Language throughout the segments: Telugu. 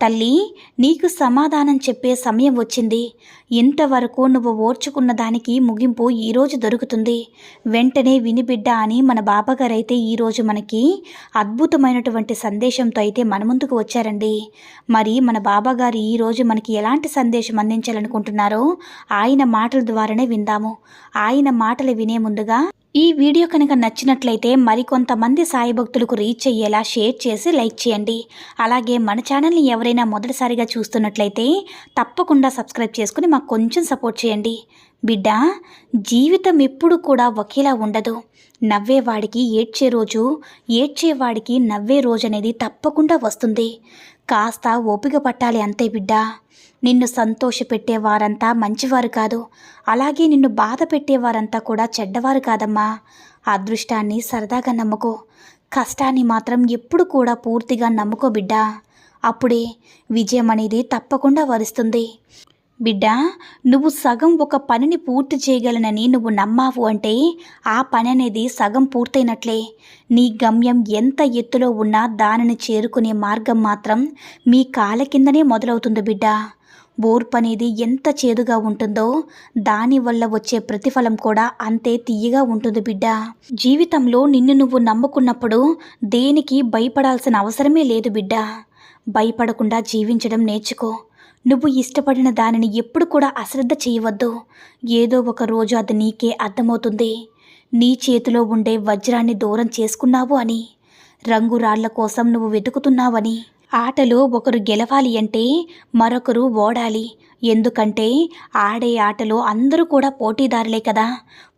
తల్లి నీకు సమాధానం చెప్పే సమయం వచ్చింది. ఇంతవరకు నువ్వు ఓర్చుకున్న దానికి ముగింపు ఈరోజు దొరుకుతుంది. వెంటనే వినిబిడ్డ అని మన బాబాగారైతే ఈరోజు మనకి అద్భుతమైనటువంటి సందేశంతో అయితే మన ముందుకు వచ్చారండి. మరి మన బాబాగారు ఈరోజు మనకి ఎలాంటి సందేశం అందించాలనుకుంటున్నారో ఆయన మాటల ద్వారానే విందాము. ఆయన మాటలు వినే ముందుగా ఈ వీడియో కనుక నచ్చినట్లయితే మరికొంతమంది సాయి భక్తులకు రీచ్ అయ్యేలా షేర్ చేసి లైక్ చేయండి. అలాగే మన ఛానల్ని ఎవరైనా మొదటిసారిగా చూస్తున్నట్లయితే తప్పకుండా సబ్స్క్రైబ్ చేసుకుని మాకు కొంచెం సపోర్ట్ చేయండి. బిడ్డ జీవితం ఎప్పుడు కూడా ఒకేలా ఉండదు. నవ్వేవాడికి ఏడ్చే రోజు ఏడ్చేవాడికి నవ్వే రోజు అనేది తప్పకుండా వస్తుంది. కాస్త ఓపిక పట్టాలి అంతే బిడ్డ. నిన్ను సంతోషపెట్టే వారంతా మంచివారు కాదు. అలాగే నిన్ను బాధ పెట్టేవారంతా కూడా చెడ్డవారు కాదమ్మా. అదృష్టాన్ని సరదాగా నమ్ముకో. కష్టాన్ని మాత్రం ఎప్పుడు కూడా పూర్తిగా నమ్ముకో బిడ్డ. అప్పుడే విజయం అనేది తప్పకుండా వరుస్తుంది. బిడ్డా నువ్వు సగం ఒక పనిని పూర్తి చేయగలనని నువ్వు నమ్మావు అంటే ఆ పని అనేది సగం పూర్తయినట్లే. నీ గమ్యం ఎంత ఎత్తులో ఉన్నా దానిని చేరుకునే మార్గం మాత్రం మీ కాళ్ళ కిందనే మొదలవుతుంది బిడ్డ. ఓర్పు అనేది ఎంత చేదుగా ఉంటుందో దానివల్ల వచ్చే ప్రతిఫలం కూడా అంతే తీయగా ఉంటుంది బిడ్డ. జీవితంలో నిన్ను నువ్వు నమ్ముకున్నప్పుడు దేనికి భయపడాల్సిన అవసరమే లేదు బిడ్డ. భయపడకుండా జీవించడం నేర్చుకో. నువ్వు ఇష్టపడిన దానిని ఎప్పుడు కూడా అశ్రద్ధ చేయవద్దు. ఏదో ఒక రోజు అది నీకే అర్థమవుతుంది. నీ చేతిలో ఉండే వజ్రాన్ని దూరం చేసుకున్నావు అని రంగురాళ్ళ కోసం నువ్వు వెతుకుతున్నావని. ఆటలో ఒకరు గెలవాలి అంటే మరొకరు ఓడాలి. ఎందుకంటే ఆడే ఆటలో అందరూ కూడా పోటీదారులే కదా.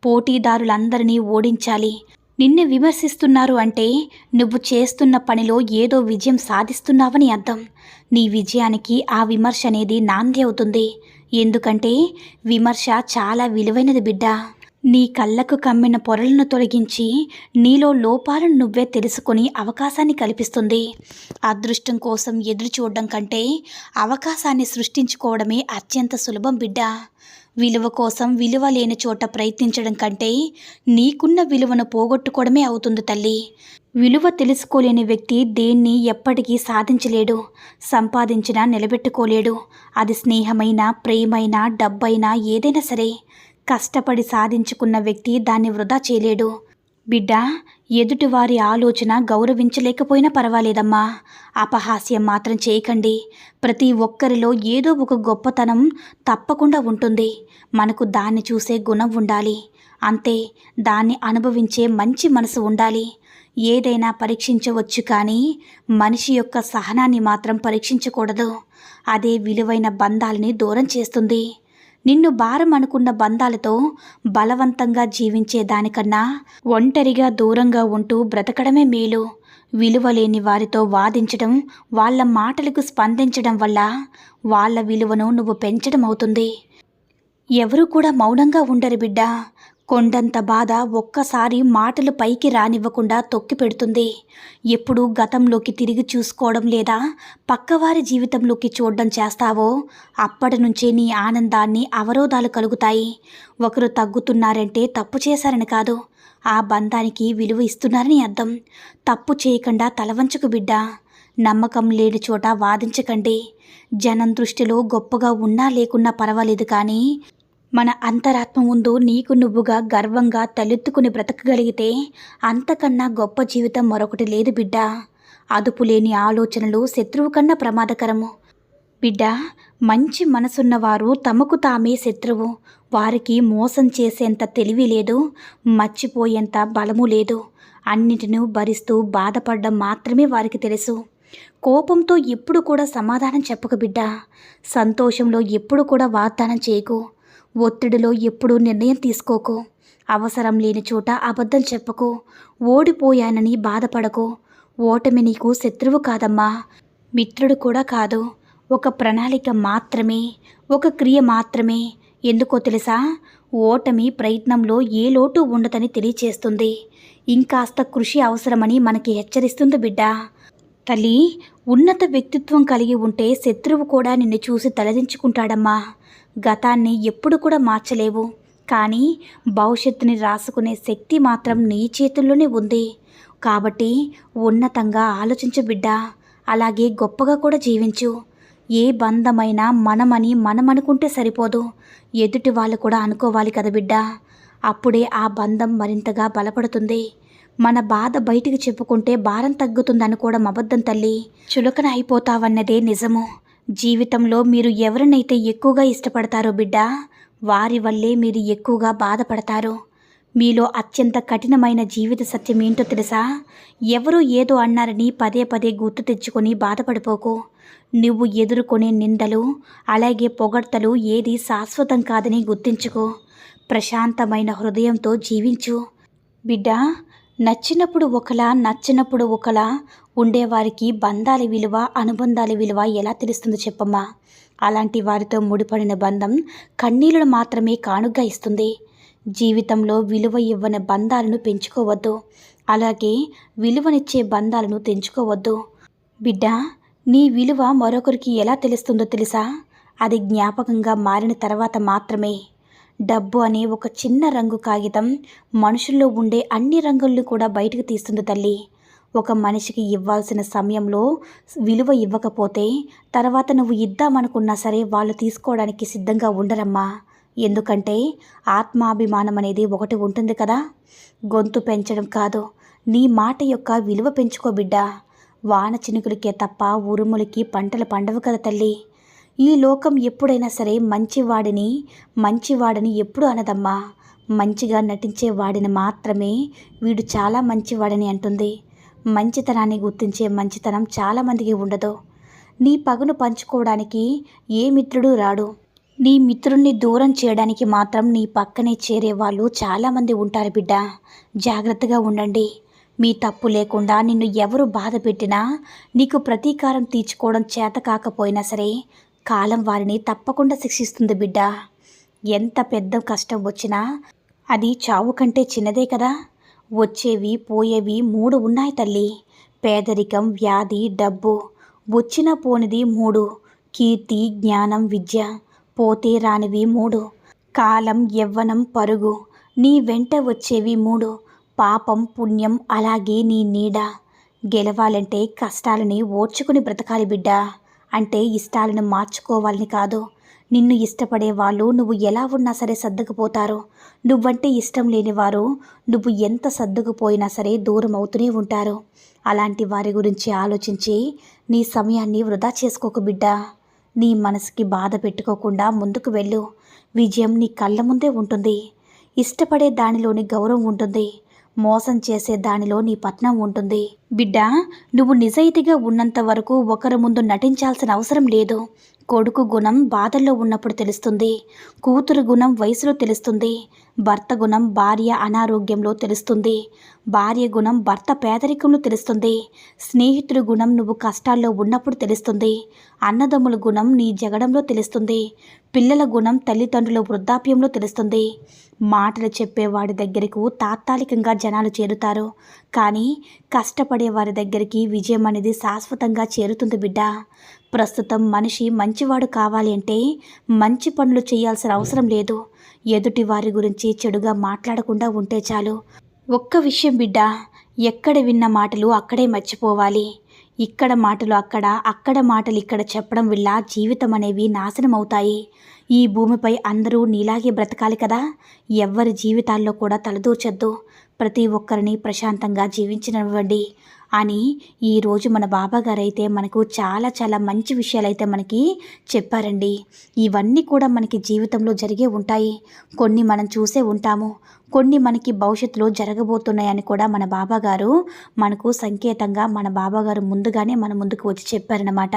పోటీదారులందరినీ ఓడించాలి. నిన్ను విమర్శిస్తున్నారు అంటే నువ్వు చేస్తున్న పనిలో ఏదో విజయం సాధిస్తున్నావని అర్థం. నీ విజయానికి ఆ విమర్శ అనేది నాంది అవుతుంది. ఎందుకంటే విమర్శ చాలా విలువైనది బిడ్డ. నీ కళ్ళకు కమ్మిన పొరలను తొలగించి నీలో లోపాలను నువ్వే తెలుసుకొని అవకాశాన్ని కల్పిస్తుంది. అదృష్టం కోసం ఎదురు చూడడం కంటే అవకాశాన్ని సృష్టించుకోవడమే అత్యంత సులభం బిడ్డ. విలువ కోసం విలువ లేని చోట ప్రయత్నించడం కంటే నీకున్న విలువను పోగొట్టుకోవడమే అవుతుంది తల్లి. విలువ తెలుసుకోలేని వ్యక్తి దేన్ని ఎప్పటికీ సాధించలేడు సంపాదించినా నిలబెట్టుకోలేడు. అది స్నేహమైన ప్రేమైన డబ్బైనా ఏదైనా సరే కష్టపడి సాధించుకున్న వ్యక్తి దాన్ని వృధా చేయలేడు. బిడ్డ ఎదుటివారి ఆలోచన గౌరవించలేకపోయినా పర్వాలేదమ్మా. అపహాస్యం మాత్రం చేయకండి. ప్రతి ఒక్కరిలో ఏదో ఒక గొప్పతనం తప్పకుండా ఉంటుంది. మనకు దాన్ని చూసే గుణం ఉండాలి. అంతే దాన్ని అనుభవించే మంచి మనసు ఉండాలి. ఏదైనా పరీక్షించవచ్చు కానీ మనిషి యొక్క సహనాన్ని మాత్రం పరీక్షించకూడదు. అదే విలువైన బంధాలని దూరం చేస్తుంది. నిన్ను భారం అనుకున్న బంధాలతో బలవంతంగా జీవించే దానికన్నా ఒంటరిగా దూరంగా ఉంటూ బ్రతకడమే మేలు. విలువలేని వారితో వాదించడం వాళ్ళ మాటలకు స్పందించడం వల్ల వాళ్ళ విలువను నువ్వు పెంచడం అవుతుంది ఎవరూ కూడా మౌనంగా ఉండరు బిడ్డ. కొండంత బాధ ఒక్కసారి మాటలు పైకి రానివ్వకుండా తొక్కి పెడుతుంది. ఎప్పుడు గతంలోకి తిరిగి చూసుకోవడం లేదా పక్కవారి జీవితంలోకి చూడడం చేస్తావో అప్పటి నుంచే నీ ఆనందాన్ని అవరోధాలు కలుగుతాయి. ఒకరు తగ్గుతున్నారంటే తప్పు చేశారని కాదు. ఆ బంధానికి విలువ ఇస్తున్నారని అర్థం. తప్పు చేయకుండా తలవంచకు బిడ్డ. నమ్మకం లేని చోట వాదించకండి. జనం దృష్టిలో గొప్పగా ఉన్నా లేకున్నా పర్వాలేదు కానీ మన అంతరాత్మ ముందు నీకు నువ్వుగా గర్వంగా తలెత్తుకుని బ్రతకగలిగితే అంతకన్నా గొప్ప జీవితం మరొకటి లేదు బిడ్డ. అదుపు లేని ఆలోచనలు శత్రువు కన్నా ప్రమాదకరము. బిడ్డ మంచి మనసున్నవారు తమకు తామే శత్రువు. వారికి మోసం చేసేంత తెలివి లేదు మర్చిపోయేంత బలము లేదు. అన్నిటినూ భరిస్తూ బాధపడడం మాత్రమే వారికి తెలుసు. కోపంతో ఎప్పుడు కూడా సమాధానం చెప్పకు బిడ్డ. సంతోషంలో ఎప్పుడు కూడా వాగ్దానం చేయకు. ఒత్తిడిలో ఎప్పుడూ నిర్ణయం తీసుకోకు. అవసరం లేని చోట అబద్ధం చెప్పకు. ఓడిపోయానని బాధపడకు. ఓటమి నీకు శత్రువు కాదమ్మా. మిత్రుడు కూడా కాదు. ఒక ప్రణాళిక మాత్రమే. ఒక క్రియ మాత్రమే. ఎందుకో తెలుసా? ఓటమి ప్రయత్నంలో ఏ లోటు ఉండదని తెలియచేస్తుంది. ఇంకాస్త కృషి అవసరమని మనకి హెచ్చరిస్తుంది బిడ్డ. తల్లి ఉన్నత వ్యక్తిత్వం కలిగి ఉంటే శత్రువు కూడా నిన్ను చూసి తలదించుకుంటాడమ్మా. గతాన్ని ఎప్పుడు కూడా మార్చలేవు. కానీ భవిష్యత్తుని రాసుకునే శక్తి మాత్రం నీ చేతుల్లోనే ఉంది. కాబట్టి ఉన్నతంగా ఆలోచించు బిడ్డ. అలాగే గొప్పగా కూడా జీవించు. ఏ బంధమైనా మనమని మనం అనుకుంటే సరిపోదు. ఎదుటి వాళ్ళు కూడా అనుకోవాలి కదా బిడ్డ. అప్పుడే ఆ బంధం మరింతగా బలపడుతుంది. మన బాధ బయటికి చెప్పుకుంటే భారం తగ్గుతుందని కూడా అబద్ధం తల్లి. చులకన అయిపోతావన్నదే నిజము. జీవితంలో మీరు ఎవరినైతే ఎక్కువగా ఇష్టపడతారో బిడ్డ వారి వల్లే మీరు ఎక్కువగా బాధపడతారు. మీలో అత్యంత కఠినమైన జీవిత సత్యం ఏంటో తెలుసా? ఎవరు ఏదో అన్నారని పదే పదే గుర్తు తెచ్చుకొని బాధపడిపోకు. నువ్వు ఎదుర్కొనే నిందలు అలాగే పొగడ్తలు ఏది శాశ్వతం కాదని గుర్తించుకో. ప్రశాంతమైన హృదయంతో జీవించు. బిడ్డ నచ్చినప్పుడు ఒకలా నచ్చినప్పుడు ఒకలా ఉండేవారికి బంధాల విలువ అనుబంధాల విలువ ఎలా తెలుస్తుందో చెప్పమ్మా? అలాంటి వారితో ముడిపడిన బంధం కన్నీళ్ళను మాత్రమే కానుగ్గా ఇస్తుంది. జీవితంలో విలువ ఇవ్వని బంధాలను పెంచుకోవద్దు. అలాగే విలువనిచ్చే బంధాలను తెంచుకోవద్దు. బిడ్డ నీ విలువ మరొకరికి ఎలా తెలుస్తుందో తెలుసా? అది జ్ఞాపకంగా మారిన తర్వాత మాత్రమే. డబ్బు అనే ఒక చిన్న రంగు కాగితం మనుషుల్లో ఉండే అన్ని రంగుల్ని కూడా బయటకు తీస్తుంది తల్లి. ఒక మనిషికి ఇవ్వాల్సిన సమయంలో విలువ ఇవ్వకపోతే తర్వాత నువ్వు ఇద్దామనుకున్నా సరే వాళ్ళు తీసుకోవడానికి సిద్ధంగా ఉండరమ్మా. ఎందుకంటే ఆత్మాభిమానం అనేది ఒకటి ఉంటుంది కదా. గొంతు పెంచడం కాదు నీ మాట యొక్క విలువ పెంచుకో బిడ్డ. వాన చినుకులకే తప్ప ఉరుములకి పంటలు పండవు కదా తల్లి. ఈ లోకం ఎప్పుడైనా సరే మంచివాడిని మంచివాడిని ఎప్పుడు అనదమ్మా. మంచిగా నటించే వాడిని మాత్రమే వీడు చాలా మంచివాడని అంటుంది. మంచితనాన్ని గుర్తించే మంచితనం చాలామందికి ఉండదు. నీ పగును పంచుకోవడానికి ఏ మిత్రుడు రాడు. నీ మిత్రుణ్ణి దూరం చేయడానికి మాత్రం నీ పక్కనే చేరే వాళ్ళు చాలామంది ఉంటారు బిడ్డ. జాగ్రత్తగా ఉండండి. మీ తప్పు లేకుండా నిన్ను ఎవరు బాధ పెట్టినా నీకు ప్రతీకారం తీర్చుకోవడం చేత కాకపోయినా సరే కాలం వారిని తప్పకుండా శిక్షిస్తుంది బిడ్డ. ఎంత పెద్ద కష్టం వచ్చినా అది చావు కంటే చిన్నదే కదా. వచ్చేవి పోయేవి మూడు ఉన్నాయి తల్లి. పేదరికం వ్యాధి డబ్బు. వచ్చిన పోనిది మూడు. కీర్తి జ్ఞానం విద్య. పోతే రానివి మూడు. కాలం యవ్వనం పరుగు. నీ వెంట వచ్చేవి మూడు. పాపం పుణ్యం అలాగే నీ నీడ. గెలవాలంటే కష్టాలని ఓర్చుకుని బ్రతకాలి బిడ్డా. అంటే ఇష్టాలను మార్చుకోవాలని కాదు. నిన్ను ఇష్టపడే వాళ్ళు నువ్వు ఎలా ఉన్నా సరే సర్దుకుపోతారు. నువ్వంటే ఇష్టం లేనివారు నువ్వు ఎంత సర్దుకుపోయినా సరే దూరం అవుతూనే ఉంటారు. అలాంటి వారి గురించి ఆలోచించి నీ సమయాన్ని వృధా చేసుకోకు బిడ్డ. నీ మనసుకి బాధ పెట్టుకోకుండా ముందుకు వెళ్ళు. విజయం నీ కళ్ళ ముందే ఉంటుంది. ఇష్టపడే దానిలోని గౌరవం ఉంటుంది. మోసం చేసే దానిలో నీ పట్నం ఉంటుంది. బిడ్డ నువ్వు నిజాయితీగా ఉన్నంత వరకు ఒకరి ముందు నటించాల్సిన అవసరం లేదు. కొడుకు గుణం బాధల్లో ఉన్నప్పుడు తెలుస్తుంది. కూతురు గుణం వయసులో తెలుస్తుంది. భర్త గుణం భార్య అనారోగ్యంలో తెలుస్తుంది. భార్య గుణం భర్త పేదరికంలో తెలుస్తుంది. స్నేహితుడి గుణం నువ్వు కష్టాల్లో ఉన్నప్పుడు తెలుస్తుంది. అన్నదమ్ముల గుణం నీ జగడంలో తెలుస్తుంది. పిల్లల గుణం తల్లిదండ్రుల వృద్ధాప్యంలో తెలుస్తుంది. మాటలు చెప్పేవాడి దగ్గరకు తాత్కాలికంగా జనాలు చేరుతారు. కానీ కష్టపడి వారి దగ్గరికి విజయం అనేది శాశ్వతంగా చేరుతుంది బిడ్డ. ప్రస్తుతం మనిషి మంచివాడు కావాలి అంటే మంచి పనులు చేయాల్సిన అవసరం లేదు. ఎదుటి వారి గురించి చెడుగా మాట్లాడకుండా ఉంటే చాలు. ఒక్క విషయం బిడ్డ ఎక్కడ విన్న మాటలు అక్కడే మర్చిపోవాలి. ఇక్కడ మాటలు అక్కడ అక్కడ మాటలు ఇక్కడ చెప్పడం వల్ల జీవితం అనేవి నాశనం అవుతాయి ఈ భూమిపై అందరూ నీలాగే బ్రతకాలి కదా? ఎవ్వరి జీవితాల్లో కూడా తలదూచొద్దు ప్రతి ఒక్కరిని ప్రశాంతంగా జీవించనివ్వండి. అని ఈరోజు మన బాబాగారు అయితే మనకు చాలా చాలా మంచి విషయాలు అయితే మనకి చెప్పారండి. ఇవన్నీ కూడా మనకి జీవితంలో జరిగే ఉంటాయి. కొన్ని మనం చూసే ఉంటాము. కొన్ని మనకి భవిష్యత్తులో జరగబోతున్నాయని కూడా మన బాబాగారు మనకు సంకేతంగా మన బాబాగారు ముందుగానే మన ముందుకు వచ్చి చెప్పారనమాట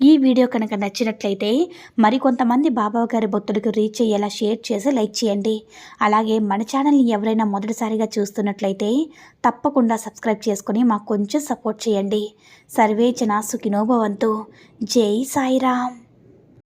ఈ వీడియో కనుక నచ్చినట్లయితే మరికొంతమంది బాబా గారి భక్తులకు రీచ్ అయ్యేలా షేర్ చేసి లైక్ చేయండి. అలాగే మన ఛానల్ని ఎవరైనా మొదటిసారిగా చూస్తున్నట్లయితే తప్పకుండా సబ్స్క్రైబ్ చేసుకొని మాకు కొంచెం సపోర్ట్ చేయండి. సర్వేచన సుఖినోభవంతు జై సాయిరామ్.